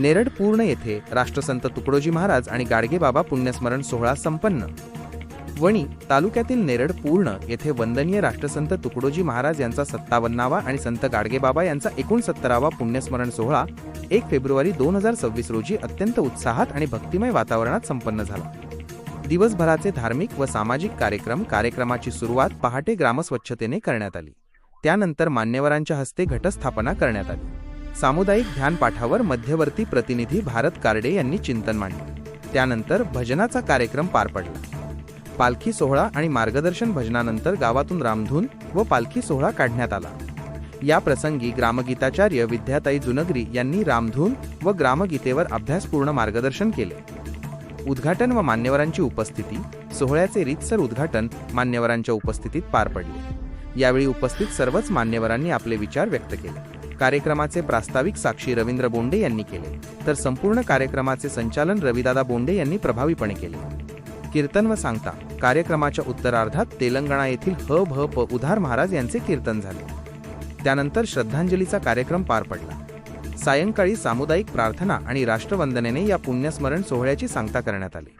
नेरड पूर्ण येथे राष्ट्रसंत तुकडोजी महाराज आणि गाडगेबाबा पुण्यस्मरण सोहळा संपन्न. वणी तालुक्यातील नेरड पूर्ण येथे वंदनीय राष्ट्रसंत तुकडोजी महाराज यांचा सत्तावन्नावा आणि संत गाडगेबाबा यांचा एकोणसत्तरावा पुण्यस्मरण सोहळा एक फेब्रुवारी दोन हजार सव्वीस रोजी अत्यंत उत्साहात आणि भक्तिमय वातावरणात संपन्न झाला. दिवसभराचे धार्मिक व सामाजिक कार्यक्रम कार्यक्रमाची सुरुवात पहाटे ग्रामस्वच्छतेने करण्यात आली. त्यानंतर मान्यवरांच्या हस्ते घटस्थापना करण्यात आली. सामुदायिक ध्यानपाठावर मध्यवर्ती प्रतिनिधी भारत कार्डे यांनी चिंतन मांडले. त्यानंतर भजनाचा कार्यक्रम पार पडला. पालखी सोहळा आणि मार्गदर्शन भजनानंतर गावातून रामधून व पालखी सोहळा काढण्यात आला. या प्रसंगी ग्रामगीताचार्य विद्याताई जुनगरी यांनी रामधून व ग्रामगीतेवर अभ्यासपूर्ण मार्गदर्शन केले. उद्घाटन व मान्यवरांची उपस्थिती सोहळ्याचे रीतसर उद्घाटन मान्यवरांच्या उपस्थितीत पार पडले. यावेळी उपस्थित सर्वच मान्यवरांनी आपले विचार व्यक्त केले. कार्यक्रमाचे प्रास्ताविक साक्षी रवींद्र बोंडे यांनी केले. तर संपूर्ण कार्यक्रमाचे संचालन रविदादा बोंडे यांनी प्रभावीपणे केले. कीर्तन व सांगता. कार्यक्रमाच्या उत्तरार्धात तेलंगणा येथील ह भ प उधार महाराज यांचे कीर्तन झाले. त्यानंतर श्रद्धांजलीचा कार्यक्रम पार पडला. सायंकाळी सामुदायिक प्रार्थना आणि राष्ट्रवंदनेने या पुण्यस्मरण सोहळ्याची सांगता करण्यात आली.